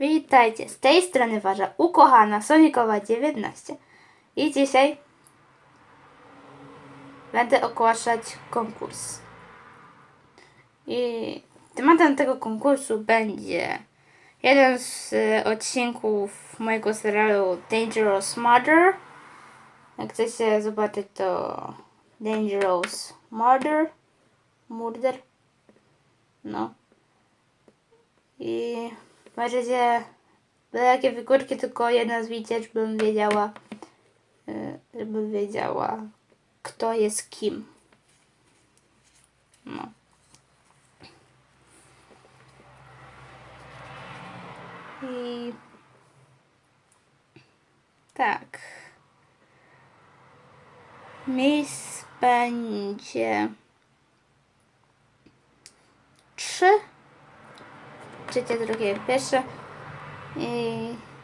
Witajcie, z tej strony wasza ukochana Sonikowa 19 i dzisiaj będę ogłaszać konkurs. I tematem tego konkursu będzie jeden z e, odcinków mojego serialu Dangerous Murder. Jak chcecie zobaczyć to Dangerous Murder. Murder. No. I możecie byle jakie figurki, tylko jedna zwicie, żebym wiedziała, y, żebym wiedziała, kto jest kim. No. I tak. Miejsc będzie trzy trzecie, drugie, pierwsze. I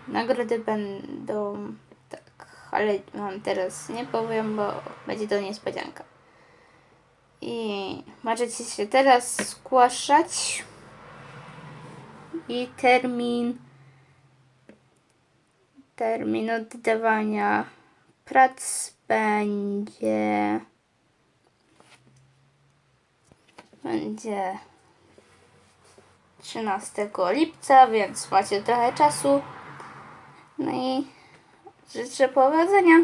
nagrody będą tak, ale wam teraz nie powiem, bo będzie to niespodzianka. I możecie się teraz zgłaszać. I termin termin oddawania prac będzie będzie 13 lipca, więc macie trochę czasu. No i życzę powodzenia.